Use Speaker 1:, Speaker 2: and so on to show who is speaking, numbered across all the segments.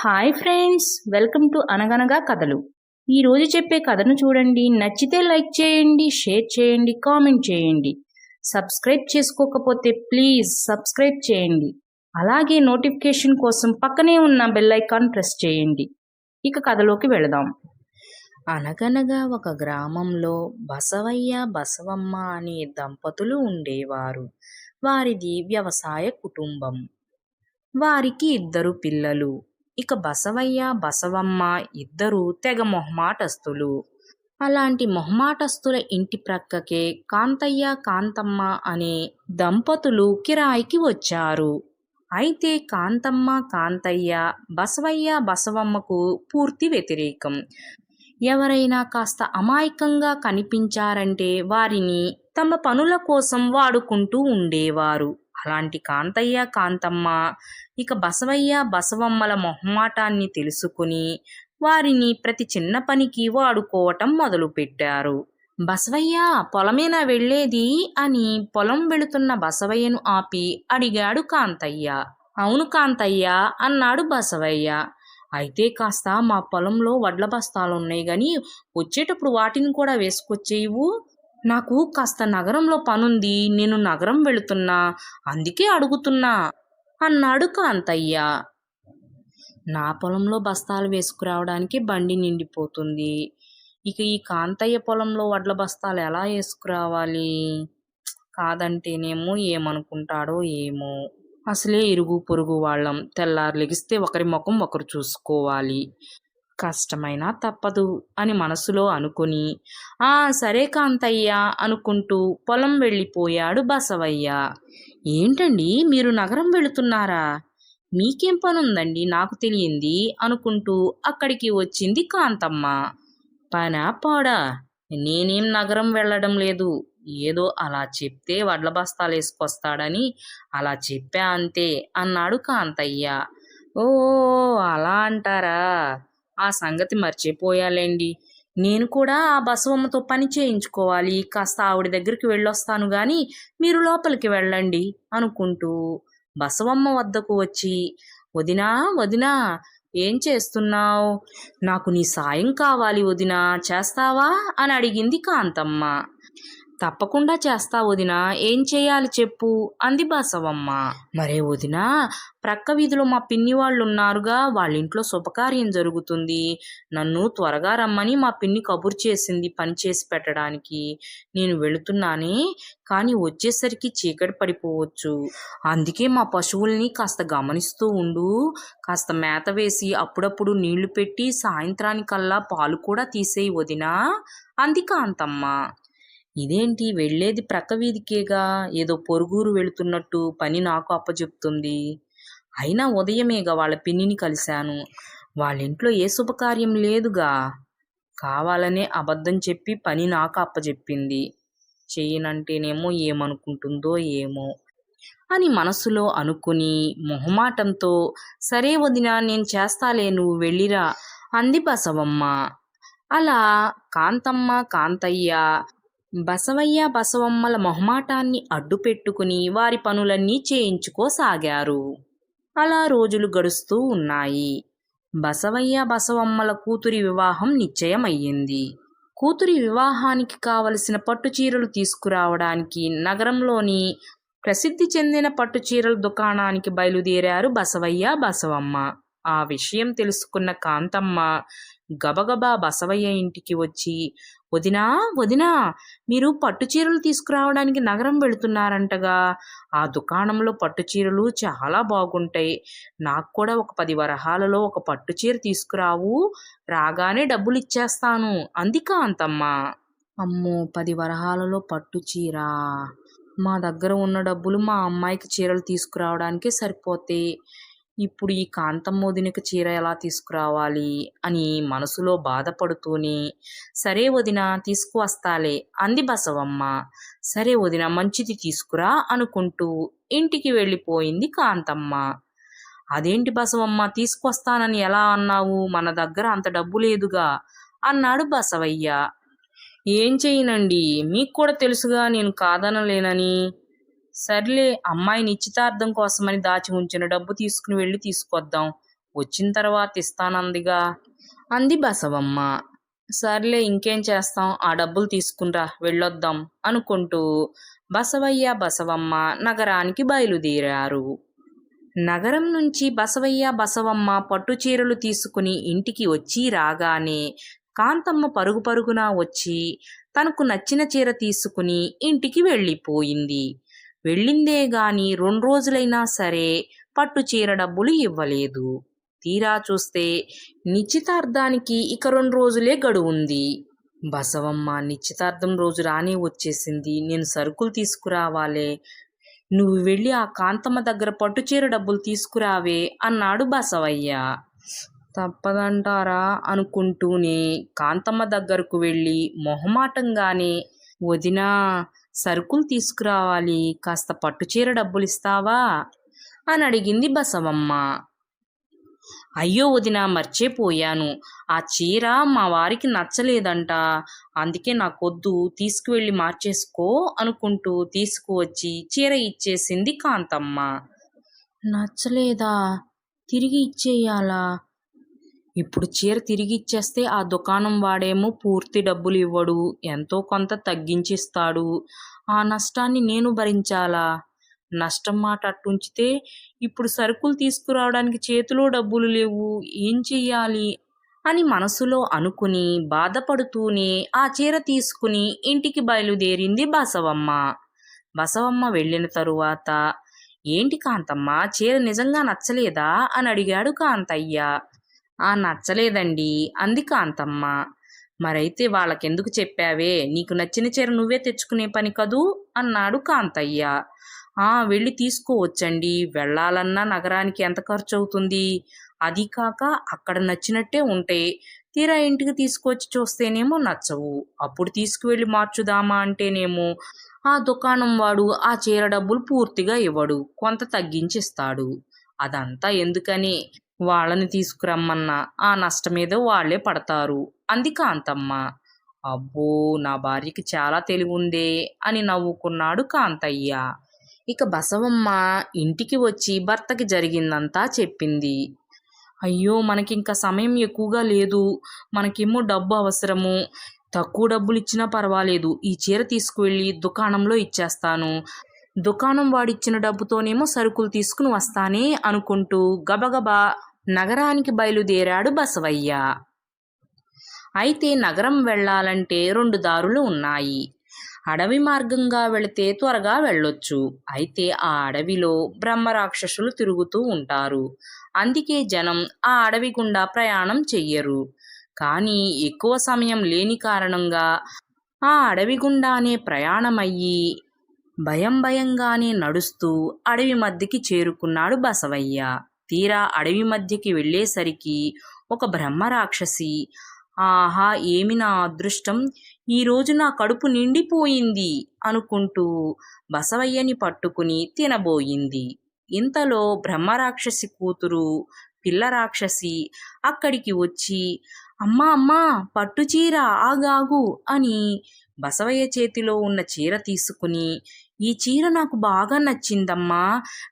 Speaker 1: Hi friends welcome to అనగనగా కథలు. ఈరోజు చెప్పే కథను చూడండి. నచ్చితే లైక్ చేయండి షేర్ చేయండి కామెంట్ చేయండి. సబ్స్క్రైబ్ చేసుకోకపోతే ప్లీజ్ సబ్స్క్రైబ్ చేయండి. అలాగే నోటిఫికేషన్ కోసం పక్కనే ఉన్న బెల్ ఐకాన్ ప్రెస్ చేయండి. ఇక కథలోకి వెళదాం. అనగనగా ఒక గ్రామంలో బసవయ్య బసవమ్మ అనే దంపతులు ఉండేవారు. వారిది వ్యవసాయ కుటుంబం. వారికి ఇద్దరు పిల్లలు. ఇక బసవయ్య బసవమ్మ ఇద్దరు తెగ మొహమాటస్తులు అలాంటి మొహమాటస్తుల ఇంటి ప్రక్కకే కాంతయ్య కాంతమ్మ అనే దంపతులు కిరాయికి వచ్చారు. అయితే కాంతమ్మ కాంతయ్య బసవయ్య బసవమ్మకు పూర్తి వ్యతిరేకం. ఎవరైనా కాస్త అమాయకంగా కనిపించారంటే వారిని తమ పనుల కోసం వాడుకుంటూ ఉండేవారు. అలాంటి కాంతయ్య కాంతమ్మ ఇక బసవయ్య బసవమ్మల మొహమాటాన్ని తెలుసుకుని వారిని ప్రతి చిన్న పనికి వాడుకోవటం మొదలుపెట్టారు. బసవయ్య పొలమేనా వెళ్ళేది? అని పొలం వెళుతున్న బసవయ్యను ఆపి అడిగాడు కాంతయ్య. అవును కాంతయ్య అన్నాడు బసవయ్య. అయితే కాస్త మా పొలంలో వడ్ల బస్తాలున్నాయి గాని వచ్చేటప్పుడు వాటిని కూడా వేసుకొచ్చేవు నాకు కాస్త నగరంలో పనుంది నేను నగరం వెళుతున్నా అందుకే అడుగుతున్నా అన్నాడు కాంతయ్య. నా పొలంలో బస్తాలు వేసుకురావడానికి బండి నిండిపోతుంది. ఇక ఈ కాంతయ్య పొలంలో వడ్ల బస్తాలు ఎలా వేసుకురావాలి? కాదంటేనేమో ఏమనుకుంటాడో ఏమో. అసలే ఇరుగు పొరుగు వాళ్ళం. తెల్లారు లెగిస్తే ఒకరి ముఖం ఒకరు చూసుకోవాలి. కష్టమైనా తప్పదు అని మనసులో అనుకుని ఆ సరే కాంతయ్య అనుకుంటూ పొలం వెళ్ళిపోయాడు బసవయ్య. ఏంటండి మీరు నగరం వెళుతున్నారా? మీకేం పనుందండి? నాకు తెలియంది అనుకుంటూ అక్కడికి వచ్చింది కాంతమ్మ. పనా పాడా? నేనేం నగరం వెళ్ళడం లేదు. ఏదో అలా చెప్తే వడ్ల బస్తాలు వేసుకొస్తాడని అలా చెప్పా అంతే అన్నాడు కాంతయ్య. ఓ అలా అంటారా? ఆ సంగతి మర్చిపోయాలేండి. నేను కూడా ఆ బసవమ్మతో పని చేయించుకోవాలి. కాస్త ఆవిడ దగ్గరికి వెళ్ళొస్తాను గాని మీరు లోపలికి వెళ్ళండి అనుకుంటూ బసవమ్మ వద్దకు వచ్చి వదినా వదినా ఏం చేస్తున్నావు? నాకు నీ సాయం కావాలి వదినా చేస్తావా? అని అడిగింది కాంతమ్మ. తప్పకుండా చేస్తా వదినా. ఏం చేయాలి చెప్పు అంది బసవమ్మ. మరే వదినా ప్రక్క వీధిలో మా పిన్ని వాళ్ళు ఉన్నారుగా వాళ్ళ ఇంట్లో శుభకార్యం జరుగుతుంది. నన్ను త్వరగా రమ్మని మా పిన్ని కబురు చేసింది పని చేసి పెట్టడానికి. నేను వెళుతున్నానే కానీ వచ్చేసరికి చీకటి పడిపోవచ్చు. అందుకే మా పశువుల్ని కాస్త గమనిస్తూ ఉండు. కాస్త మేత వేసి అప్పుడప్పుడు నీళ్ళు పెట్టి సాయంత్రానికల్లా పాలు కూడా తీసేయి వదినా అంది కాంతమ్మ. ఇదేంటి? వెళ్ళేది ప్రక్క వీధికేగా? ఏదో పొరుగురు వెళుతున్నట్టు పని నాకు అప్పచెప్తుంది అయినా ఉదయమేగా వాళ్ళ పిన్నిని కలిశాను. వాళ్ళ ఇంట్లో ఏ శుభకార్యం లేదుగా. కావాలనే అబద్ధం చెప్పి పని నాకు అప్పచెప్పింది చెయ్యనంటేనేమో ఏమనుకుంటుందో ఏమో అని మనసులో అనుకుని మొహమాటంతో సరే వదినా నేను చేస్తాలే నువ్వు వెళ్ళిరా అంది బసవమ్మ. అలా కాంతమ్మ కాంతయ్య బసవయ్య బసవమ్మల మొహమాటాన్ని అడ్డుపెట్టుకుని వారి పనులన్నీ చేయించుకోసాగారు అలా రోజులు గడుస్తూ ఉన్నాయి. బసవయ్య బసవమ్మల కూతురి వివాహం నిశ్చయమయ్యింది. కూతురి వివాహానికి కావలసిన పట్టు చీరలు తీసుకురావడానికి నగరంలోని ప్రసిద్ధి చెందిన పట్టుచీరల దుకాణానికి బయలుదేరారు బసవయ్య బసవమ్మ. ఆ విషయం తెలుసుకున్న కాంతమ్మ గబగబా బసవయ్య ఇంటికి వచ్చి వదినా వదినా మీరు పట్టు చీరలు తీసుకురావడానికి నగరం వెళుతున్నారంటగా. ఆ దుకాణంలో పట్టు చీరలు చాలా బాగుంటాయి. నాకు కూడా ఒక పది వరహాలలో ఒక పట్టు చీర తీసుకురావు. రాగానే డబ్బులు ఇచ్చేస్తాను. అంది కాంతమ్మ. అమ్మో పది వరహాలలో పట్టు చీర. మా దగ్గర ఉన్న డబ్బులు మా అమ్మాయికి చీరలు తీసుకురావడానికే సరిపోతాయి. ఇప్పుడు ఈ కాంతమ్మోదినికి చీర ఎలా తీసుకురావాలి అని మనసులో బాధపడుతూనే సరే వదిన తీసుకువస్తాలే అంది బసవమ్మ. సరే వదిన మంచిది తీసుకురా అనుకుంటూ ఇంటికి వెళ్ళిపోయింది కాంతమ్మ. అదేంటి బసవమ్మ తీసుకొస్తానని ఎలా అన్నావు? మన దగ్గర అంత డబ్బు లేదుగా అన్నాడు బసవయ్య. ఏం చేయనండి? మీకు కూడా తెలుసుగా నేను కాదనలేనని. సర్లే అమ్మాయి నిశ్చితార్థం కోసమని దాచి ఉంచిన డబ్బు తీసుకుని వెళ్ళి తీసుకొద్దాం. వచ్చిన తర్వాత ఇస్తానందిగా. అంది బసవమ్మ. సర్లే ఇంకేం చేస్తాం? ఆ డబ్బులు తీసుకునిరా వెళ్ళొద్దాం అనుకుంటూ బసవయ్య బసవమ్మ నగరానికి బయలుదేరారు. నగరం నుంచి బసవయ్య బసవమ్మ పట్టు చీరలు తీసుకుని ఇంటికి వచ్చి రాగానే కాంతమ్మ పరుగు పరుగున వచ్చి తనకు నచ్చిన చీర తీసుకుని ఇంటికి వెళ్ళిపోయింది. వెళ్ళిందే గాని రెండు రోజులైనా సరే పట్టు చీర డబ్బులు ఇవ్వలేదు. తీరా చూస్తే నిశ్చితార్థానికి ఇక రెండు రోజులే గడువుంది. బసవమ్మ నిశ్చితార్థం రోజు రానే వచ్చేసింది. నేను సరుకులు తీసుకురావాలే. నువ్వు వెళ్ళి ఆ కాంతమ్మ దగ్గర పట్టు చీర డబ్బులు తీసుకురావే అన్నాడు బసవయ్య. తప్పదంటారా అనుకుంటూనే కాంతమ్మ దగ్గరకు వెళ్ళి మొహమాటంగానే వదినా సరుకులు తీసుకురావాలి కాస్త పట్టు చీర డబ్బులు ఇస్తావా అని అడిగింది బసవమ్మ. అయ్యో వదిన మర్చిపోయాను. ఆ చీర మా వారికి నచ్చలేదంట. అందుకే నాకొద్దు తీసుకువెళ్ళి మార్చేసుకో అనుకుంటూ తీసుకువచ్చి చీర ఇచ్చేసింది కాంతమ్మ. నచ్చలేదా? తిరిగి ఇచ్చేయాలా? ఇప్పుడు చీర తిరిగి ఇచ్చేస్తే ఆ దుకాణం వాడేమో పూర్తి డబ్బులు ఇవ్వడు ఎంతో కొంత తగ్గించిస్తాడు. ఆ నష్టాన్ని నేను భరించాలా? నష్టం మాట అట్టుంచితే ఇప్పుడు సరుకులు తీసుకురావడానికి చేతిలో డబ్బులు లేవు ఏం చెయ్యాలి? అని మనసులో అనుకుని బాధపడుతూనే ఆ చీర తీసుకుని ఇంటికి బయలుదేరింది బసవమ్మ. బసవమ్మ వెళ్ళిన తరువాత ఏంటి కాంతమ్మ చీర నిజంగా నచ్చలేదా? అని అడిగాడు కాంతయ్య. ఆ నచ్చలేదండి. అంది కాంతమ్మ. మరైతే వాళ్ళకెందుకు చెప్పావే? నీకు నచ్చిన చీర నువ్వే తెచ్చుకునే పని కదూ? అన్నాడు కాంతయ్య. ఆ వెళ్ళి తీసుకోవచ్చండి వెళ్ళాలన్నా నగరానికి ఎంత ఖర్చు అవుతుంది అది కాక అక్కడ నచ్చినట్టే ఉంటే తీరా ఇంటికి తీసుకొచ్చి చూస్తేనేమో నచ్చవు. అప్పుడు తీసుకువెళ్ళి మార్చుదామా అంటేనేమో ఆ దుకాణం వాడు ఆ చీర డబ్బులు పూర్తిగా ఇవ్వడు. కొంత తగ్గించిస్తాడు. అదంతా ఎందుకని? వాళ్ళని తీసుకురమ్మన్నా ఆ నష్టమేదో వాళ్ళే పడతారు. అంది కాంతమ్మ. అబ్బో నా భార్యకి చాలా తెలివుందే అని నవ్వుకున్నాడు కాంతయ్య. ఇక బసవమ్మ ఇంటికి వచ్చి భర్తకి జరిగిందంతా చెప్పింది. అయ్యో మనకింక సమయం ఎక్కువగా లేదు. మనకేమో డబ్బు అవసరము. తక్కువ డబ్బులు ఇచ్చినా పర్వాలేదు. ఈ చీర తీసుకువెళ్ళి దుకాణంలో ఇచ్చేస్తాను. దుకాణం వాడిచ్చిన డబ్బుతోనేమో సరుకులు తీసుకుని వస్తానే అనుకుంటూ గబగబా నగరానికి బయలుదేరాడు బసవయ్య. అయితే నగరం వెళ్ళాలంటే రెండు దారులు ఉన్నాయి. అడవి మార్గంగా వెళితే త్వరగా వెళ్ళొచ్చు. అయితే ఆ అడవిలో బ్రహ్మరాక్షసులు తిరుగుతూ ఉంటారు. అందుకే జనం ఆ అడవి గుండా ప్రయాణం చెయ్యరు. కానీ ఎక్కువ సమయం లేని కారణంగా ఆ అడవి గుండానే ప్రయాణమయ్యి భయం భయంగానే నడుస్తూ అడవి మధ్యకి చేరుకున్నాడు బసవయ్య. తీరా అడవి మధ్యకి వెళ్ళేసరికి ఒక బ్రహ్మరాక్షసి ఆహా ఏమి నా అదృష్టం? ఈరోజు నా కడుపు నిండిపోయింది అనుకుంటూ బసవయ్యని పట్టుకుని తినబోయింది. ఇంతలో బ్రహ్మరాక్షసి కూతురు పిల్ల రాక్షసి అక్కడికి వచ్చి అమ్మా అమ్మా పట్టు చీర ఆగాగు అని బసవయ్య చేతిలో ఉన్న చీర తీసుకుని ఈ చీర నాకు బాగా నచ్చిందమ్మా.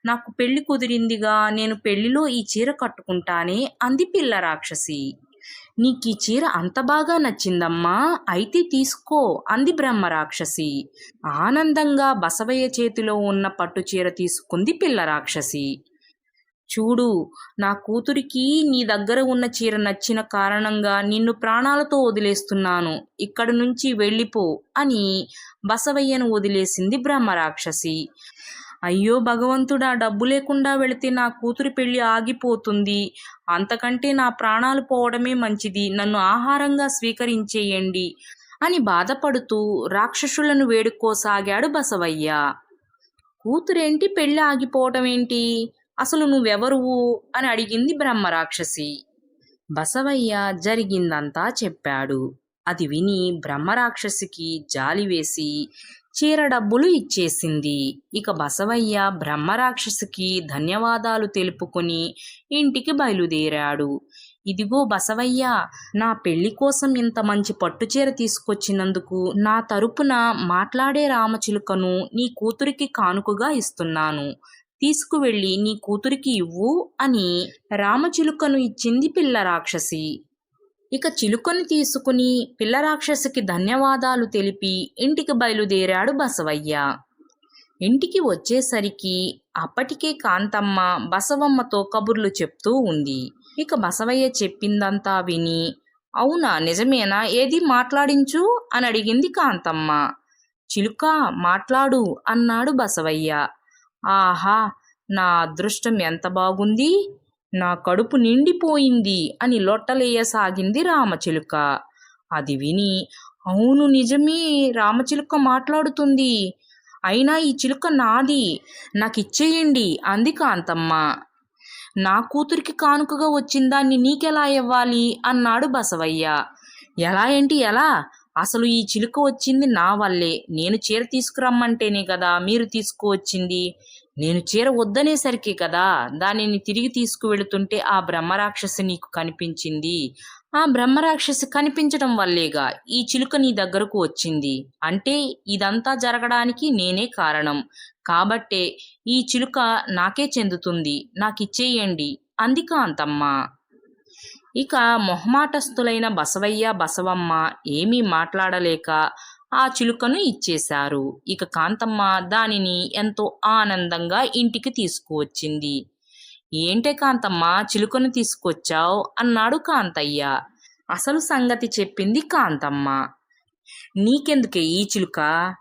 Speaker 1: నాకు పెళ్ళి కుదిరిందిగా నేను పెళ్ళిలో ఈ చీర కట్టుకుంటానే అంది పిల్ల రాక్షసి. నీకు ఈ చీర అంత బాగా నచ్చిందమ్మా అయితే తీసుకో అంది బ్రహ్మ రాక్షసి. ఆనందంగా బసవయ్య చేతిలో ఉన్న పట్టు చీర తీసుకుంది పిల్ల రాక్షసి. చూడు నా కూతురికి నీ దగ్గర ఉన్న చీర నచ్చిన కారణంగా నిన్ను ప్రాణాలతో వదిలేస్తున్నాను. ఇక్కడి నుంచి వెళ్ళిపో అని బసవయ్యను వదిలేసింది బ్రహ్మరాక్షసి. అయ్యో భగవంతుడా డబ్బు లేకుండా వెళితే నా కూతురి పెళ్ళి ఆగిపోతుంది. అంతకంటే నా ప్రాణాలు పోవడమే మంచిది. నన్ను ఆహారంగా స్వీకరించేయండి అని బాధపడుతూ రాక్షసులను వేడుకోసాగాడు బసవయ్య. కూతురేంటి పెళ్ళి ఆగిపోవటం ఏంటి అసలు నువ్వెవరువు అని అడిగింది బ్రహ్మరాక్షసి. బసవయ్య జరిగిందంతా చెప్పాడు. అది విని బ్రహ్మరాక్షసికి జాలి వేసి చీర డబ్బులు ఇచ్చేసింది. ఇక బసవయ్య బ్రహ్మరాక్షసికి ధన్యవాదాలు తెలుపుకొని ఇంటికి బయలుదేరాడు. ఇదిగో బసవయ్య నా పెళ్ళి కోసం ఇంత మంచి పట్టుచీర తీసుకొచ్చినందుకు నా తరపున మాట్లాడే రామచిలుకను నీ కూతురికి కానుకగా ఇస్తున్నాను. తీసుకువెళ్ళి నీ కూతురికి ఇవ్వు అని రామచిలుకను ఇచ్చింది పిల్ల రాక్షసి. ఇక చిలుకను తీసుకుని పిల్లరాక్షసుకి ధన్యవాదాలు తెలిపి ఇంటికి బయలుదేరాడు బసవయ్య. ఇంటికి వచ్చేసరికి అప్పటికే కాంతమ్మ బసవమ్మతో కబుర్లు చెప్తూ ఉంది. ఇక బసవయ్య చెప్పిందంతా విని అవునా నిజమేనా? ఏది మాట్లాడించు? అని అడిగింది కాంతమ్మ. చిలుక మాట్లాడు అన్నాడు బసవయ్య. ఆహా నా అదృష్టం ఎంత బాగుంది? నా కడుపు నిండిపోయింది అని లొట్టలేయసాగింది రామచిలుక. అది విని అవును నిజమే రామచిలుక మాట్లాడుతుంది. అయినా ఈ చిలుక నాది నాకిచ్చేయండి అంది కాంతమ్మ. నా కూతురికి కానుకగా వచ్చిందాన్ని నీకెలా ఇవ్వాలి? అన్నాడు బసవయ్య. ఎలా ఏంటి ఎలా? అసలు ఈ చిలుక వచ్చింది నా వల్లే. నేను చీర తీసుకురమ్మంటేనే కదా మీరు తీసుకువచ్చింది. నేను చీర వద్దనేసరికి కదా దానిని తిరిగి తీసుకువెళుతుంటే ఆ బ్రహ్మరాక్షసి నీకు కనిపించింది. ఆ బ్రహ్మరాక్షసి కనిపించడం వల్లేగా ఈ చిలుక నీ దగ్గరకు వచ్చింది. అంటే ఇదంతా జరగడానికి నేనే కారణం. కాబట్టే ఈ చిలుక నాకే చెందుతుంది. నాకిచ్చేయండి. అంది కాంతమ్మ ఇక మొహమాటస్థులైన బసవయ్య బసవమ్మ ఏమీ మాట్లాడలేక ఆ చిలుకను ఇచ్చేశారు. ఇక కాంతమ్మ దానిని ఎంతో ఆనందంగా ఇంటికి తీసుకువచ్చింది. ఏంటే కాంతమ్మ చిలుకను తీసుకొచ్చావు? అన్నాడు కాంతయ్య. అసలు సంగతి చెప్పింది కాంతమ్మ. నీకెందుకే ఈ చిలుక?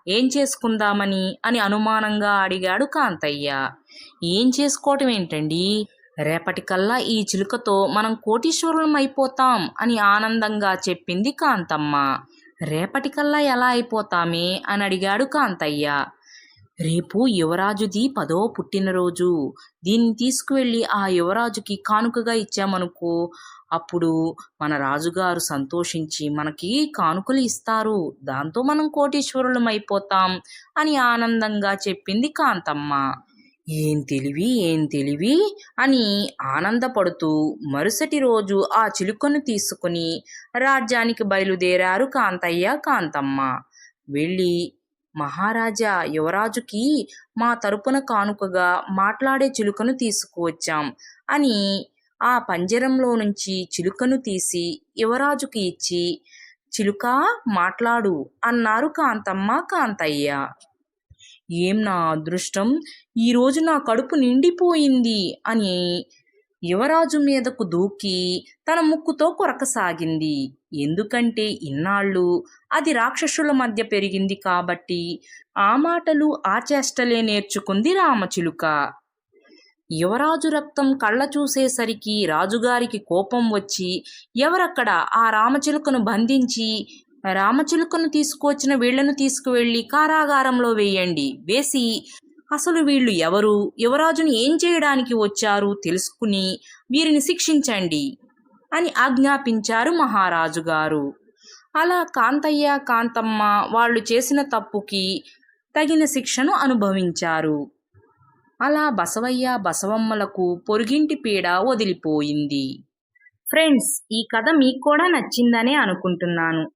Speaker 1: ఏం చేసుకుందామని? అని అనుమానంగా అడిగాడు కాంతయ్య. ఏం చేసుకోవటం ఏంటండి? రేపటికల్లా ఈ చిలుకతో మనం కోటీశ్వరులం అయిపోతాం అని ఆనందంగా చెప్పింది కాంతమ్మ. రేపటికల్లా ఎలా అయిపోతామే అని అడిగాడు కాంతయ్య. రేపు యువరాజుది పదో పుట్టినరోజు. దీన్ని తీసుకువెళ్ళి ఆ యువరాజుకి కానుకగా ఇచ్చామనుకో అప్పుడు మన రాజుగారు సంతోషించి మనకి కానుకలు ఇస్తారు. దాంతో మనం కోటీశ్వరులం అయిపోతాం అని ఆనందంగా చెప్పింది కాంతమ్మ. ఏం తెలివి ఏం తెలివి అని ఆనందపడుతూ మరుసటి రోజు ఆ చిలుకను తీసుకుని రాజ్యానికి బయలుదేరారు కాంతయ్య కాంతమ్మ. వెళ్ళి మహారాజా యువరాజుకి మా తరపున కానుకగా మాట్లాడే చిలుకను తీసుకువచ్చాం అని ఆ పంజరంలో నుంచి చిలుకను తీసి యువరాజుకి ఇచ్చి చిలుక మాట్లాడు అన్నారు కాంతమ్మ కాంతయ్య. ఏం నా అదృష్టం? ఈరోజు నా కడుపు నిండిపోయింది అని యువరాజు మీదకు దూకి తన ముక్కుతో కొరకసాగింది. ఎందుకంటే ఇన్నాళ్ళు అది రాక్షసుల మధ్య పెరిగింది కాబట్టి ఆ మాటలు ఆ చేష్టలే నేర్చుకుంది రామచిలుక. యువరాజు రక్తం కళ్ళ చూసేసరికి రాజుగారికి కోపం వచ్చి ఎవరక్కడ ఆ రామచిలుకను బంధించి రామచిలుకను తీసుకువచ్చిన వీళ్ళను తీసుకువెళ్ళి కారాగారంలో వేయండి. వేసి అసలు వీళ్ళు ఎవరు? యువరాజును ఏం చేయడానికి వచ్చారు? తెలుసుకుని వీరిని శిక్షించండి అని ఆజ్ఞాపించారు మహారాజు గారు అలా కాంతయ్య కాంతమ్మ వాళ్ళు చేసిన తప్పుకి తగిన శిక్షను అనుభవించారు. అలా బసవయ్య బసవమ్మలకు పొరుగింటి పీడ వదిలిపోయింది. ఫ్రెండ్స్ ఈ కథ మీకు కూడా నచ్చిందనే అనుకుంటున్నాను.